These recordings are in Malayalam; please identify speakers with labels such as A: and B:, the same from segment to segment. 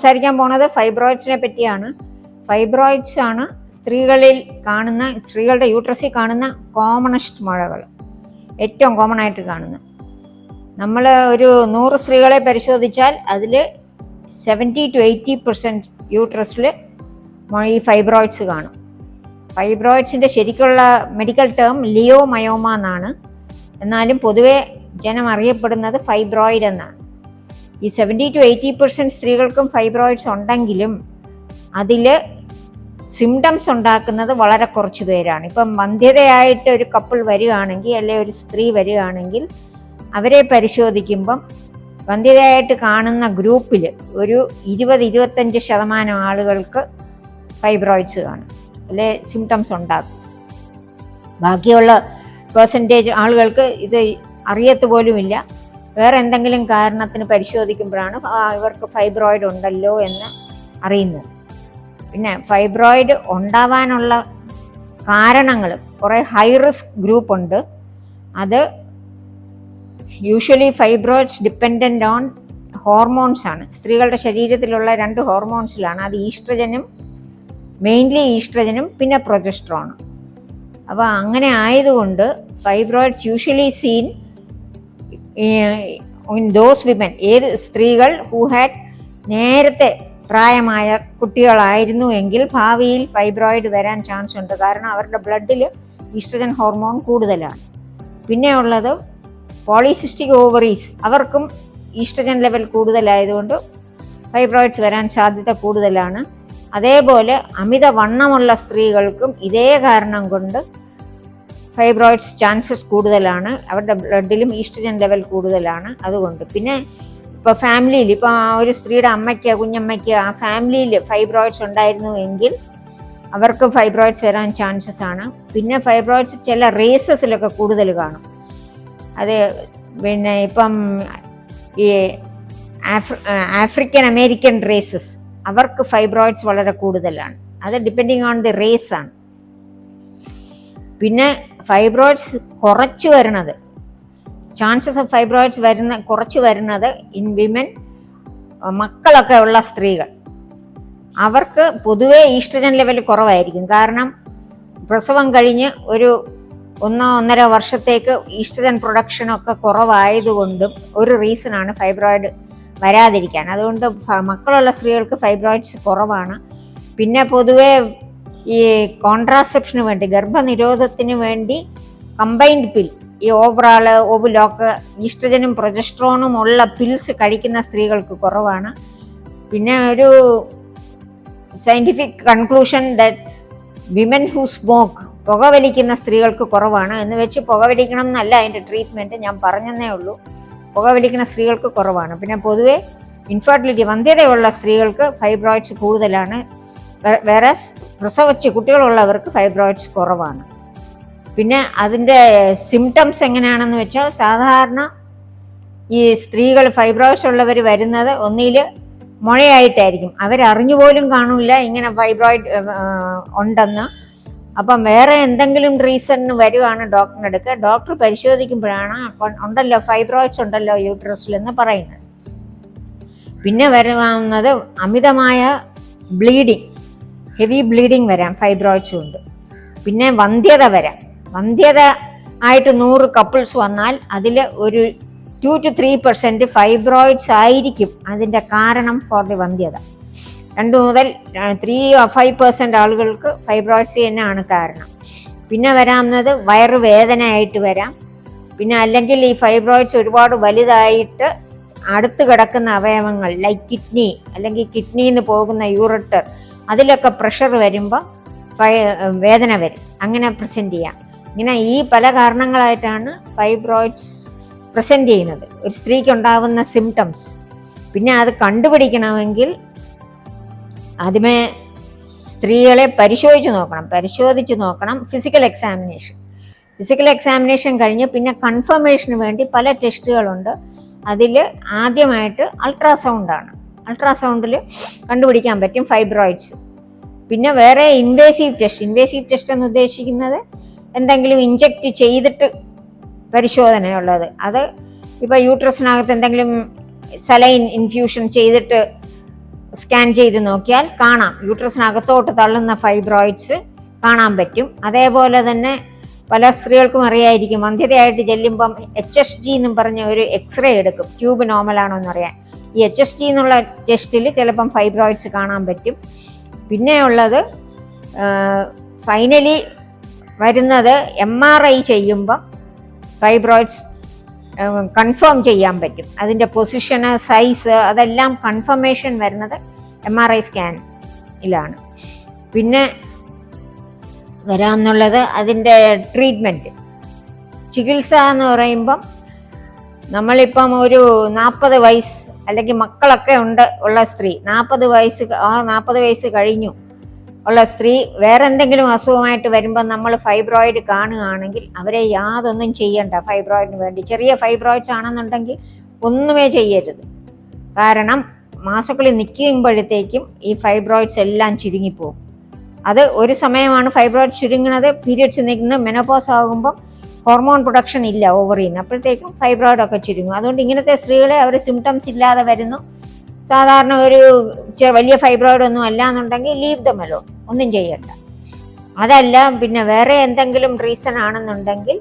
A: സംസാരിക്കാൻ പോണത് ഫൈബ്രോയിഡ്സിനെ പറ്റിയാണ്. ഫൈബ്രോയിഡ്സ് ആണ് സ്ത്രീകളിൽ കാണുന്ന സ്ത്രീകളുടെ യൂട്രസിൽ കാണുന്ന കോമണസ്റ്റ് മുഴകൾ. ഏറ്റവും കോമൺ ആയിട്ട് കാണുന്ന നമ്മൾ ഒരു നൂറ് സ്ത്രീകളെ പരിശോധിച്ചാൽ അതിൽ സെവന്റി ടു എയ്റ്റി പെർസെന്റ് യൂട്രസിൽ ഈ ഫൈബ്രോയിഡ്സ് കാണും. ഫൈബ്രോയിഡ്സിന്റെ ശരിക്കുള്ള മെഡിക്കൽ ടേം ലിയോ മയോമ എന്നാണ്. എന്നാലും പൊതുവെ ജനം അറിയപ്പെടുന്നത് ഫൈബ്രോയിഡ് എന്നാണ്. ഈ സെവന്റി ടു എയ്റ്റി പെർസെന്റ് സ്ത്രീകൾക്കും ഫൈബ്രോയിഡ്സ് ഉണ്ടെങ്കിലും അതിൽ സിംറ്റംസ് ഉണ്ടാക്കുന്നത് വളരെ കുറച്ച് പേരാണ്. ഇപ്പം മന്ധ്യതയായിട്ട് ഒരു കപ്പിൾ വരികയാണെങ്കിൽ അല്ലെ ഒരു സ്ത്രീ വരികയാണെങ്കിൽ അവരെ പരിശോധിക്കുമ്പം വന്ധ്യതയായിട്ട് കാണുന്ന ഗ്രൂപ്പിൽ ഒരു ഇരുപത് ഇരുപത്തഞ്ച് ശതമാനം ആളുകൾക്ക് ഫൈബ്രോയിഡ്സ് കാണും. അല്ലെ സിംറ്റംസ് ഉണ്ടാക്കും ബാക്കിയുള്ള പേഴ്സന്റേജ് ആളുകൾക്ക് ഇത് അറിയത്ത് പോലുമില്ല. വേറെ എന്തെങ്കിലും കാരണത്തിന് പരിശോധിക്കുമ്പോഴാണ് ഇവർക്ക് ഫൈബ്രോയിഡ് ഉണ്ടല്ലോ എന്ന് അറിയുന്നത്. പിന്നെ ഫൈബ്രോയിഡ് ഉണ്ടാവാനുള്ള കാരണങ്ങൾ കുറേ ഹൈ റിസ്ക് ഗ്രൂപ്പ് ഉണ്ട്. അത് usually fibroids dependent on hormones ആണ്. സ്ത്രീകളുടെ ശരീരത്തിലുള്ള രണ്ട് ഹോർമോൺസിലാണ് അത് ഈസ്ട്രജനും മെയിൻലി ഈസ്ട്രജനും പിന്നെ പ്രൊജസ്ട്രോണും അപ്പോൾ അങ്ങനെ ആയതുകൊണ്ട് fibroids usually seen in those women ഏത് സ്ത്രീകൾ ഹൂ ഹാഡ് നേരത്തെ പ്രായമായ കുട്ടികളായിരുന്നു എങ്കിൽ ഭാവിയിൽ ഫൈബ്രോയിഡ് വരാൻ ചാൻസ് ഉണ്ട്. കാരണം അവരുടെ ബ്ലഡിൽ ഈസ്ട്രജൻ ഹോർമോൺ കൂടുതലാണ്. പിന്നെ ഉള്ളത് പോളിസിസ്റ്റിക് ഓവറീസ് അവർക്കും ഈസ്ട്രജൻ ലെവൽ കൂടുതലായതുകൊണ്ട് ഫൈബ്രോയിഡ്സ് വരാൻ സാധ്യത കൂടുതലാണ്. അതേപോലെ അമിത വണ്ണമുള്ള സ്ത്രീകൾക്കും ഇതേ കാരണം കൊണ്ട് ഫൈബ്രോയിഡ്സ് ചാൻസസ് കൂടുതലാണ്. അവരുടെ ബ്ലഡിലും ഈസ്ട്രജൻ ലെവൽ കൂടുതലാണ് അതുകൊണ്ട്. പിന്നെ ഇപ്പോൾ ഫാമിലിയിൽ ഇപ്പോൾ ആ ഒരു സ്ത്രീയുടെ അമ്മയ്ക്ക് കുഞ്ഞമ്മയ്ക്ക് ആ ഫാമിലിയിൽ ഫൈബ്രോയിഡ്സ് ഉണ്ടായിരുന്നു എങ്കിൽ അവർക്ക് ഫൈബ്രോയിഡ്സ് വരാൻ ചാൻസസ് ആണ്. പിന്നെ ഫൈബ്രോയിഡ്സ് ചില റേസസിലൊക്കെ കൂടുതൽ കാണും. അത് പിന്നെ ഇപ്പം ഈ ആഫ്രി ആഫ്രിക്കൻ അമേരിക്കൻ റേസസ് അവർക്ക് ഫൈബ്രോയിഡ്സ് വളരെ കൂടുതലാണ്. അത് ഡിപ്പെൻഡിങ് ഓൺ ദി റേസ് ആണ്. പിന്നെ ഫൈബ്രോയിഡ്സ് കുറച്ചു വരുന്നത്. ചാൻസസ് ഓഫ് ഫൈബ്രോയിഡ്സ് വരുന്ന കുറച്ച് വരുന്നത് ഇൻ വിമൻ മക്കളൊക്കെ ഉള്ള സ്ത്രീകൾ. അവർക്ക് പൊതുവേ ഈസ്ട്രജൻ ലെവൽ കുറവായിരിക്കും. കാരണം പ്രസവം കഴിഞ്ഞ് ഒരു ഒന്നോ ഒന്നര വർഷത്തേക്ക് ഈസ്ട്രജൻ പ്രൊഡക്ഷനൊക്കെ കുറവായതുകൊണ്ടും ഒരു റീസണാണ് ഫൈബ്രോയിഡ് വരാതിരിക്കാൻ. അതുകൊണ്ട് മക്കളുള്ള സ്ത്രീകൾക്ക് ഫൈബ്രോയിഡ്സ് കുറവാണ്. പിന്നെ പൊതുവേ ഈ കോൺട്രാസെപ്ഷന് വേണ്ടി ഗർഭനിരോധത്തിന് വേണ്ടി കമ്പൈൻഡ് പിൽ ഈ ഓവറാൾ ഓവുലോക്ക് ഈസ്ട്രജനും പ്രൊജസ്ട്രോണും ഉള്ള പിൽസ് കഴിക്കുന്ന സ്ത്രീകൾക്ക് കുറവാണ്. പിന്നെ ഒരു scientific conclusion that women who smoke പുകവലിക്കുന്ന സ്ത്രീകൾക്ക് കുറവാണ്. എന്ന് വെച്ച് പുകവലിക്കണം എന്നല്ല അതിന്റെ ട്രീറ്റ്മെന്റ് ഞാൻ പറഞ്ഞതേ ഉള്ളൂ. പുകവലിക്കുന്ന സ്ത്രീകൾക്ക് കുറവാണ്. പിന്നെ പൊതുവെ ഇൻഫെർട്ടിലിറ്റി വന്ധ്യതയുള്ള സ്ത്രീകൾക്ക് ഫൈബ്രോയിഡ്സ് കൂടുതലാണ്. വേറെ പ്രസവിച്ച് കുട്ടികളുള്ളവർക്ക് ഫൈബ്രോയിഡ്സ് കുറവാണ്. പിന്നെ അതിന്റെ സിംറ്റംസ് എങ്ങനെയാണെന്ന് വെച്ചാൽ സാധാരണ ഈ സ്ത്രീകൾ ഫൈബ്രോയിഡ്സ് ഉള്ളവർ വരുന്നത് ഒന്നിൽ മുഴയായിട്ടായിരിക്കും. അവരറിഞ്ഞു പോലും കാണില്ല ഇങ്ങനെ ഫൈബ്രോയിഡ് ഉണ്ടെന്ന്. അപ്പം വേറെ എന്തെങ്കിലും റീസണിന് വരുവാണ് ഡോക്ടറിന്റെ അടുക്ക് ഡോക്ടർ പരിശോധിക്കുമ്പോഴാണ് "കൊ- ഉണ്ടല്ലോ ഫൈബ്രോയിഡ്സ് ഉണ്ടല്ലോ യൂട്രസിൽ എന്ന് പറയുന്നത്. പിന്നെ വരുന്നത് അമിതമായ ബ്ലീഡിങ് ഹെവി ബ്ലീഡിങ് വരാം ഫൈബ്രോയിഡ്സ് കൊണ്ട് പിന്നെ വന്ധ്യത വരാം. വന്ധ്യത ആയിട്ട് നൂറ് കപ്പിൾസ് വന്നാൽ അതിൽ ഒരു two to three percent fibroids ആയിരിക്കും അതിന്റെ കാരണം ഫോർ ദി വന്ധ്യത. രണ്ട് മുതൽ ത്രീ ഫൈവ് പെർസെന്റ് ആളുകൾക്ക് ഫൈബ്രോയിഡ്സ് തന്നെയാണ് കാരണം. പിന്നെ വരാവുന്നത് വയറ് വേദനയായിട്ട് വരാം. പിന്നെ അല്ലെങ്കിൽ ഈ ഫൈബ്രോയിഡ്സ് ഒരുപാട് വലുതായിട്ട് അടുത്ത് കിടക്കുന്ന അവയവങ്ങൾ ലൈക്ക് കിഡ്നി അല്ലെങ്കിൽ കിഡ്നിയിൽ നിന്ന് പോകുന്ന യൂറിട്ടർ അതിലൊക്കെ പ്രഷർ വരുമ്പോൾ വേദന വരും. അങ്ങനെ പ്രസന്റ് ചെയ്യാം. ഇങ്ങനെ ഈ പല കാരണങ്ങളായിട്ടാണ് ഫൈബ്രോയിഡ്സ് പ്രസന്റ് ചെയ്യുന്നത്. ഒരു സ്ത്രീക്ക് ഉണ്ടാകുന്ന സിംറ്റംസ് പിന്നെ അത് കണ്ടുപിടിക്കണമെങ്കിൽ ആദ്യമേ സ്ത്രീകളെ പരിശോധിച്ച് നോക്കണം. പരിശോധിച്ച് നോക്കണം ഫിസിക്കൽ എക്സാമിനേഷൻ ഫിസിക്കൽ എക്സാമിനേഷൻ കഴിഞ്ഞ് പിന്നെ കൺഫർമേഷന് വേണ്ടി പല ടെസ്റ്റുകളുണ്ട് അതിൽ ആദ്യമായിട്ട് അൾട്രാസൗണ്ടാണ് അൾട്രാസൗണ്ടിൽ കണ്ടുപിടിക്കാൻ പറ്റും ഫൈബ്രോയിഡ്സ്. പിന്നെ വേറെ ഇൻവേസീവ് ടെസ്റ്റ്. ഇൻവേസീവ് ടെസ്റ്റ് എന്ന് ഉദ്ദേശിക്കുന്നത് എന്തെങ്കിലും ഇഞ്ചക്റ്റ് ചെയ്തിട്ട് പരിശോധനയുള്ളത്. അത് ഇപ്പോൾ യൂട്രസിനകത്ത് എന്തെങ്കിലും സലൈൻ ഇൻഫ്യൂഷൻ ചെയ്തിട്ട് സ്കാൻ ചെയ്ത് നോക്കിയാൽ കാണാം. യൂട്രസിനകത്തോട്ട് തള്ളുന്ന ഫൈബ്രോയിഡ്സ് കാണാൻ പറ്റും. അതേപോലെ തന്നെ പല സ്ത്രീകൾക്കും അറിയായിരിക്കും. വന്ധ്യതയായിട്ട് ചെല്ലുമ്പം എച്ച് എസ് ജി എന്നും പറഞ്ഞ ഒരു എക്സ്റേ എടുക്കും. ട്യൂബ് നോർമൽ നോർമലാണോ എന്നറിയാൻ ഈ എച്ച് എസ് ടി എന്നുള്ള ടെസ്റ്റിൽ ചിലപ്പം ഫൈബ്രോയിഡ്സ് കാണാൻ പറ്റും. പിന്നെയുള്ളത് ഫൈനലി വരുന്നത് എം ആർ ഐ ചെയ്യുമ്പം ഫൈബ്രോയിഡ്സ് കൺഫേം ചെയ്യാൻ പറ്റും. അതിന്റെ പൊസിഷന് സൈസ് അതെല്ലാം കൺഫർമേഷൻ വരുന്നത് എം ആർ ഐ സ്കാനിലാണ് പിന്നെ വരാമെന്നുള്ളത് അതിന്റെ ട്രീറ്റ്മെന്റ് ചികിത്സ എന്ന് പറയുമ്പം നമ്മളിപ്പം ഒരു നാൽപ്പത് വയസ്സ് അല്ലെങ്കിൽ മക്കളൊക്കെ ഉണ്ട് ഉള്ള സ്ത്രീ. നാൽപ്പത് വയസ്സ് ആ നാൽപ്പത് വയസ്സ് കഴിഞ്ഞു ഉള്ള സ്ത്രീ വേറെ എന്തെങ്കിലും അസുഖമായിട്ട് വരുമ്പോൾ നമ്മൾ ഫൈബ്രോയിഡ് കാണുകയാണെങ്കിൽ അവരെ യാതൊന്നും ചെയ്യണ്ട. ഫൈബ്രോയിഡിന് വേണ്ടി. ചെറിയ ഫൈബ്രോയിഡ്സ് ആണെന്നുണ്ടെങ്കിൽ ഒന്നുമേ ചെയ്യരുത്. കാരണം മാസക്കുളി നിൽക്കുമ്പോഴത്തേക്കും ഈ ഫൈബ്രോയിഡ്സ് എല്ലാം ചുരുങ്ങിപ്പോകും. അത് ഒരു സമയമാണ് ഫൈബ്രോയിഡ് ചുരുങ്ങുന്നത് പീരിയഡ്സ് നിൽക്കുന്നത് മെനോപോസ് ആകുമ്പം ഹോർമോൺ പ്രൊഡക്ഷൻ ഇല്ല ഓവറിൽ നിന്ന്. അപ്പോഴത്തേക്കും ഫൈബ്രോയിഡ് ഒക്കെ ചുരുങ്ങും. അതുകൊണ്ട് ഇങ്ങനത്തെ സ്ത്രീകളെ അവർ സിംറ്റംസ് ഇല്ലാതെ വരുന്നു. സാധാരണ ഒരു വലിയ ഫൈബ്രോയിഡ് ഒന്നും അല്ല എന്നുണ്ടെങ്കിൽ ലീവ് ദ മെലോ ഒന്നും ചെയ്യണ്ട. അതല്ല പിന്നെ വേറെ എന്തെങ്കിലും റീസൺ ആണെന്നുണ്ടെങ്കിൽ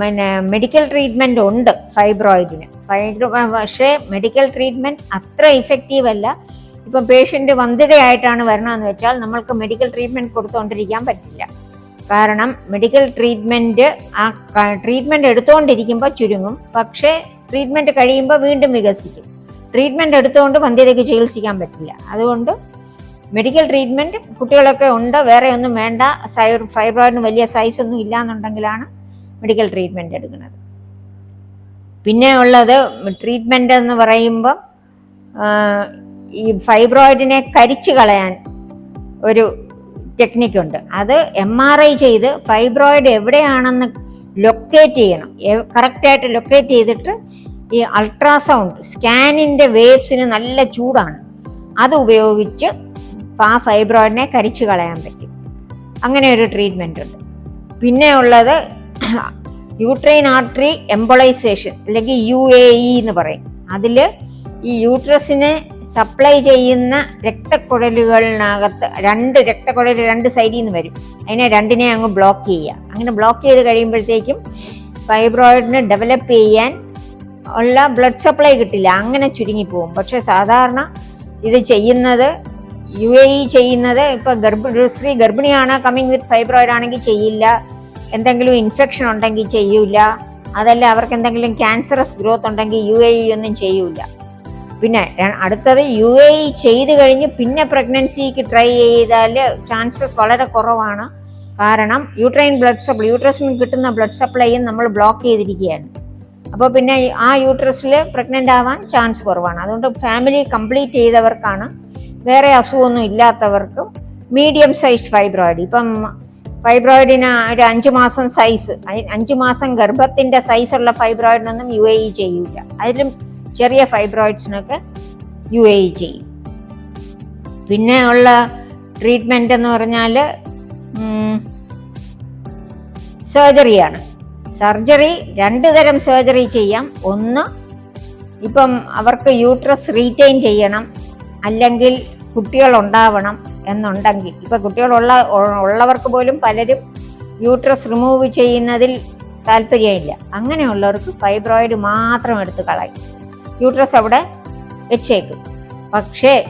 A: പിന്നെ മെഡിക്കൽ ട്രീറ്റ്മെന്റ് ഉണ്ട് ഫൈബ്രോയിഡിന്. ഫൈബ്രോ പക്ഷേ മെഡിക്കൽ ട്രീറ്റ്മെന്റ് അത്ര ഇഫക്റ്റീവ് അല്ല. ഇപ്പം പേഷ്യന്റ് വന്ധ്യതയായിട്ടാണ് വരണമെന്ന് വെച്ചാൽ നമ്മൾക്ക് മെഡിക്കൽ ട്രീറ്റ്മെന്റ് കൊടുത്തുകൊണ്ടിരിക്കാൻ പറ്റില്ല. കാരണം മെഡിക്കൽ ട്രീറ്റ്മെന്റ് ആ ട്രീറ്റ്മെന്റ് എടുത്തുകൊണ്ടിരിക്കുമ്പോൾ ചുരുങ്ങും. പക്ഷേ ട്രീറ്റ്മെന്റ് കഴിയുമ്പോൾ വീണ്ടും വികസിക്കും. ട്രീറ്റ്മെന്റ് എടുത്തുകൊണ്ട് വന്ധ്യതയ്ക്ക് ചികിത്സിക്കാൻ പറ്റില്ല. അതുകൊണ്ട് മെഡിക്കൽ ട്രീറ്റ്മെന്റ് കുട്ടികളൊക്കെ ഉണ്ട്? വേറെ ഒന്നും വേണ്ട. സൈ ഫൈബ്രോയിഡിന് വലിയ സൈസ് ഒന്നും ഇല്ലാന്നുണ്ടെങ്കിലാണ് മെഡിക്കൽ ട്രീറ്റ്മെന്റ് എടുക്കുന്നത്. പിന്നെ ഉള്ളത് ട്രീറ്റ്മെന്റ് എന്ന് പറയുമ്പം ഈ ഫൈബ്രോയിഡിനെ കരിച്ചു കളയാൻ ഒരു ടെക്നിക്കുണ്ട് അത് എം ആർ ഐ ചെയ്ത് ഫൈബ്രോയിഡ് എവിടെയാണെന്ന് ലൊക്കേറ്റ് ചെയ്യണം. കറക്റ്റായിട്ട് ലൊക്കേറ്റ് ചെയ്തിട്ട് ഈ അൾട്രാസൗണ്ട് സ്കാനിന്റെ വേവ്സിന് നല്ല ചൂടാണ്. അത് ഉപയോഗിച്ച് ആ ഫൈബ്രോയിഡിനെ കരിച്ചു കളയാൻ പറ്റും. അങ്ങനെ ഒരു ട്രീറ്റ്മെന്റ് ഉണ്ട്. പിന്നെ ഉള്ളത് യൂട്രൈൻ ആർട്ടറി എംബോളൈസേഷൻ അല്ലെങ്കിൽ യു എ ഇ എന്ന് പറയും. അതിൽ ഈ യൂട്രസിനെ സപ്ലൈ ചെയ്യുന്ന രക്തക്കുഴലുകളിനകത്ത് രണ്ട് രക്തക്കുഴൽ രണ്ട് സൈഡിൽ നിന്ന് വരും. അതിനെ രണ്ടിനെ അങ്ങ് ബ്ലോക്ക് ചെയ്യുക. അങ്ങനെ ബ്ലോക്ക് ചെയ്ത് കഴിയുമ്പോഴത്തേക്കും ഫൈബ്രോയിഡിന് ഡെവലപ്പ് ചെയ്യാൻ ഉള്ള ബ്ലഡ് സപ്ലൈ കിട്ടില്ല. അങ്ങനെ ചുരുങ്ങിപ്പോവും. പക്ഷേ സാധാരണ ഇത് ചെയ്യുന്നത് യു എ ഇ ചെയ്യുന്നത് ഇപ്പോൾ ഗർഭിണി സ്ത്രീ ഗർഭിണിയാണ് കമ്മിങ് വിത്ത് ഫൈബ്രോയിഡ് ആണെങ്കിൽ ചെയ്യില്ല. എന്തെങ്കിലും ഇൻഫെക്ഷൻ ഉണ്ടെങ്കിൽ ചെയ്യൂല. അതല്ല അവർക്ക് എന്തെങ്കിലും ക്യാൻസറസ് ഗ്രോത്ത് ഉണ്ടെങ്കിൽ യു എ ഇ ഒന്നും ചെയ്യൂല. പിന്നെ അടുത്തത് യു എ ഇ ചെയ്ത് കഴിഞ്ഞ് പിന്നെ പ്രഗ്നൻസിക്ക് ട്രൈ ചെയ്താൽ ചാൻസസ് വളരെ കുറവാണ്. കാരണം യൂട്രൈൻ ബ്ലഡ് സപ്ലൈ യൂട്രസിന് കിട്ടുന്ന ബ്ലഡ് സപ്ലൈയും നമ്മൾ ബ്ലോക്ക് ചെയ്തിരിക്കുകയാണ്. അപ്പോൾ പിന്നെ ആ യൂട്രസിൽ പ്രഗ്നന്റ് ആവാൻ ചാൻസ് കുറവാണ്. അതുകൊണ്ട് ഫാമിലി കംപ്ലീറ്റ് ചെയ്തവർക്കാണ്. വേറെ അസുഖമൊന്നും ഇല്ലാത്തവർക്കും മീഡിയം സൈസ് ഫൈബ്രോയിഡ് ഇപ്പം ഫൈബ്രോയിഡിന് ഒരു അഞ്ച് മാസം സൈസ് അഞ്ച് മാസം ഗർഭത്തിന്റെ സൈസുള്ള ഫൈബ്രോയിഡിനൊന്നും യു എ ഇ ചെയ്യൂല. അതിലും ചെറിയ ഫൈബ്രോയിഡ്സിനൊക്കെ യു എ ചെയ്യും. പിന്നെ ഉള്ള ട്രീറ്റ്മെന്റ് എന്ന് പറഞ്ഞാൽ സർജറിയാണ് സർജറി രണ്ട് തരം സർജറി ചെയ്യാം. ഒന്ന് ഇപ്പം അവർക്ക് യൂട്രസ് റീറ്റെയിൻ ചെയ്യണം അല്ലെങ്കിൽ കുട്ടികൾ ഉണ്ടാവണം എന്നുണ്ടെങ്കിൽ. ഇപ്പം കുട്ടികളുള്ള ഉള്ളവർക്ക് പോലും പലരും യൂട്രസ് റിമൂവ് ചെയ്യുന്നതിൽ താല്പര്യമില്ല. അങ്ങനെയുള്ളവർക്ക് ഫൈബ്രോയിഡ് മാത്രം എടുത്ത് കളയും. യൂട്രസ് അവിടെ വെച്ചേക്കും. പക്ഷേ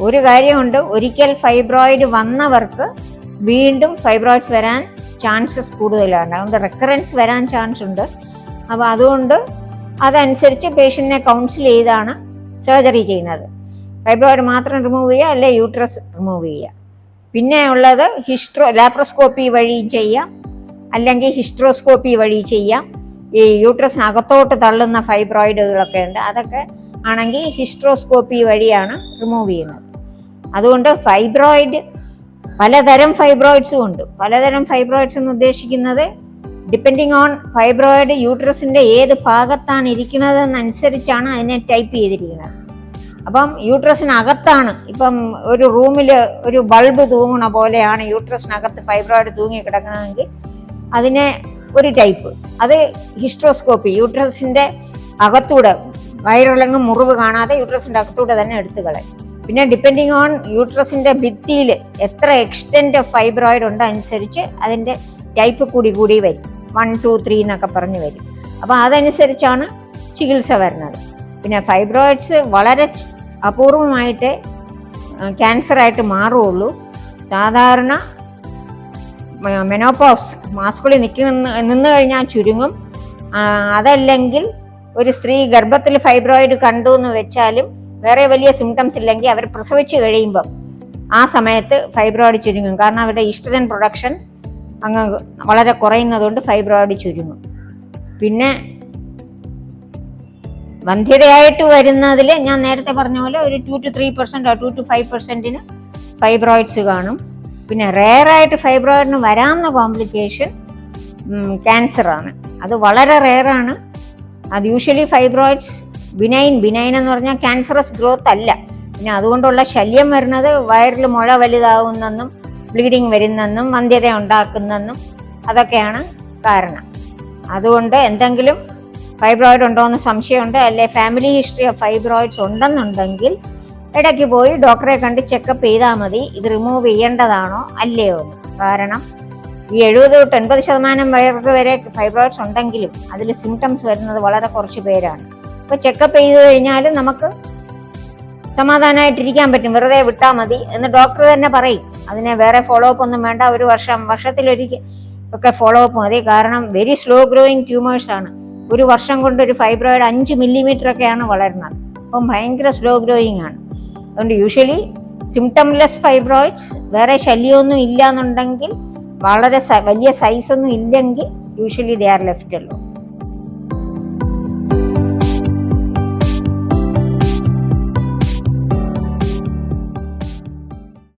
A: ഒരു കാര്യമുണ്ട്. ഒരിക്കൽ ഫൈബ്രോയിഡ് വന്നവർക്ക് വീണ്ടും ഫൈബ്രോയിഡ്സ് വരാൻ ചാൻസസ് കൂടുതലാണ്. അതുകൊണ്ട് റെക്കറൻസ് വരാൻ ചാൻസ് ഉണ്ട്. അപ്പോൾ അതുകൊണ്ട് അതനുസരിച്ച് പേഷ്യന്റിനെ കൗൺസിൽ ചെയ്താണ് സർജറി ചെയ്യുന്നത്. ഫൈബ്രോയിഡ് മാത്രം റിമൂവ് ചെയ്യുക അല്ലെ യൂട്രസ് റിമൂവ് ചെയ്യുക. പിന്നെ ഉള്ളത് ഹിസ്ട്രോ ലാപ്രോസ്കോപ്പി വഴി ചെയ്യാം. അല്ലെങ്കിൽ ഹിസ്ട്രോസ്കോപ്പി വഴി ചെയ്യാം. ഈ യൂട്രസിനകത്തോട്ട് തള്ളുന്ന ഫൈബ്രോയിഡുകളൊക്കെ ഉണ്ട്. അതൊക്കെ ആണെങ്കിൽ ഹിസ്ട്രോസ്കോപ്പി വഴിയാണ് റിമൂവ് ചെയ്യുന്നത്. അതുകൊണ്ട് ഫൈബ്രോയിഡ് പലതരം ഫൈബ്രോയിഡ്സും ഉണ്ട്. പലതരം ഫൈബ്രോയിഡ്സ് എന്ന് ഉദ്ദേശിക്കുന്നത് ഡിപ്പെൻഡിങ് ഓൺ ഫൈബ്രോയിഡ് യൂട്രസിന്റെ ഏത് ഭാഗത്താണ് ഇരിക്കുന്നതെന്നനുസരിച്ചാണ് അതിനെ ടൈപ്പ് ചെയ്തിരിക്കുന്നത്. അപ്പം യൂട്രസിനകത്താണ് ഇപ്പം ഒരു റൂമിൽ ഒരു ബൾബ് തൂങ്ങണ പോലെയാണ് യൂട്രസിനകത്ത് ഫൈബ്രോയിഡ് തൂങ്ങി കിടക്കണമെങ്കിൽ അതിനെ ഒരു ടൈപ്പ്. അത് ഹിസ്ട്രോസ്കോപ്പി യൂട്രസിന്റെ അകത്തൂടെ വയറിളങ്ങും മുറിവ് കാണാതെ യൂട്രസിന്റെ അകത്തൂടെ തന്നെ എടുത്തു കളയും. പിന്നെ ഡിപ്പെൻഡിങ് ഓൺ യൂട്രസിന്റെ ഭിത്തിയിൽ എത്ര എക്സ്റ്റെന്റ് ഫൈബ്രോയിഡ് ഉണ്ടോ അനുസരിച്ച് അതിന്റെ ടൈപ്പ് കൂടി കൂടി വരും. വൺ ടു ത്രീ എന്നൊക്കെ പറഞ്ഞ് വരും. അപ്പോൾ അതനുസരിച്ചാണ് ചികിത്സ വരുന്നത്. പിന്നെ ഫൈബ്രോയിഡ്സ് വളരെ അപൂർവമായിട്ട് ക്യാൻസറായിട്ട് മാറുകയുള്ളൂ. സാധാരണ മെനോപോസ് മാസ്കുളി നിൽക്കുന്ന നിന്ന് കഴിഞ്ഞാൽ ചുരുങ്ങും. അതല്ലെങ്കിൽ ഒരു സ്ത്രീ ഗർഭത്തിൽ ഫൈബ്രോയിഡ് കണ്ടു എന്ന് വെച്ചാലും വേറെ വലിയ സിംറ്റംസ് ഇല്ലെങ്കിൽ അവർ പ്രസവിച്ച് കഴിയുമ്പം ആ സമയത്ത് ഫൈബ്രോയിഡ് ചുരുങ്ങും. കാരണം അവരുടെ ഈസ്ട്രജൻ പ്രൊഡക്ഷൻ അങ്ങ് വളരെ കുറയുന്നതുകൊണ്ട് ഫൈബ്രോയിഡ് ചുരുങ്ങും. പിന്നെ വന്ധ്യതയായിട്ട് വരുന്നതിൽ ഞാൻ നേരത്തെ പറഞ്ഞ പോലെ ഒരു two to three percent two to five പെർസെന്റിന് fibroids കാണും. പിന്നെ റെയറായിട്ട് ഫൈബ്രോയിഡിന് വരാവുന്ന കോംപ്ലിക്കേഷൻ ക്യാൻസറാണ് അത് വളരെ റെയറാണ് അത് യൂഷ്വലി ഫൈബ്രോയിഡ്സ് ബിനൈൻ ബിനൈൻ എന്ന് പറഞ്ഞാൽ ക്യാൻസറസ് ഗ്രോത്ത് അല്ല. പിന്നെ അതുകൊണ്ടുള്ള ശല്യം വരുന്നത് വയറിൽ മുഴ വലുതാവുന്നെന്നും ബ്ലീഡിങ് വരുന്നെന്നും വന്ധ്യത ഉണ്ടാക്കുന്നെന്നും അതൊക്കെയാണ് കാരണം. അതുകൊണ്ട് എന്തെങ്കിലും ഫൈബ്രോയിഡ് ഉണ്ടോ എന്ന് സംശയമുണ്ട്. അല്ലെ ഫാമിലി ഹിസ്റ്ററി ഓഫ് ഫൈബ്രോയിഡ്സ് ഉണ്ടെന്നുണ്ടെങ്കിൽ ഇടയ്ക്ക് പോയി ഡോക്ടറെ കണ്ട് ചെക്കപ്പ് ചെയ്താൽ മതി. ഇത് റിമൂവ് ചെയ്യേണ്ടതാണോ? അല്ലയോ. കാരണം ഈ എഴുപത് തൊട്ട് എൺപത് ശതമാനം പേർക്ക് വരെ ഫൈബ്രോയിഡ്സ് ഉണ്ടെങ്കിലും അതിൽ സിംറ്റംസ് വരുന്നത് വളരെ കുറച്ച് പേരാണ്. അപ്പോൾ ചെക്കപ്പ് ചെയ്ത് കഴിഞ്ഞാൽ നമുക്ക് സമാധാനമായിട്ടിരിക്കാൻ പറ്റും. വെറുതെ വിട്ടാൽ മതി എന്ന് ഡോക്ടർ തന്നെ പറയും. അതിനെ വേറെ ഫോളോ അപ്പ് ഒന്നും വേണ്ട. ഒരു വർഷം വർഷത്തിലൊരിക്കൽ ഒക്കെ ഫോളോ അപ്പ് മതി. കാരണം വെരി സ്ലോ ഗ്രോയിങ് ട്യൂമേഴ്സ് ആണ്. ഒരു വർഷം കൊണ്ട് ഒരു ഫൈബ്രോയിഡ് അഞ്ച് മില്ലിമീറ്റർ ഒക്കെയാണ് വളരുന്നത്. അപ്പം ഭയങ്കര സ്ലോ ഗ്രോയിങ് ആണ്. അതുകൊണ്ട് യൂഷ്വലി സിംറ്റംലെസ് ഫൈബ്രോയിഡ്സ് വേറെ ശല്യമൊന്നും ഇല്ല എന്നുണ്ടെങ്കിൽ വളരെ വലിയ സൈസൊന്നും ഇല്ലെങ്കിൽ യൂഷ്വലി ദേ ആർ ലെഫ്റ്റ് അല്ലോ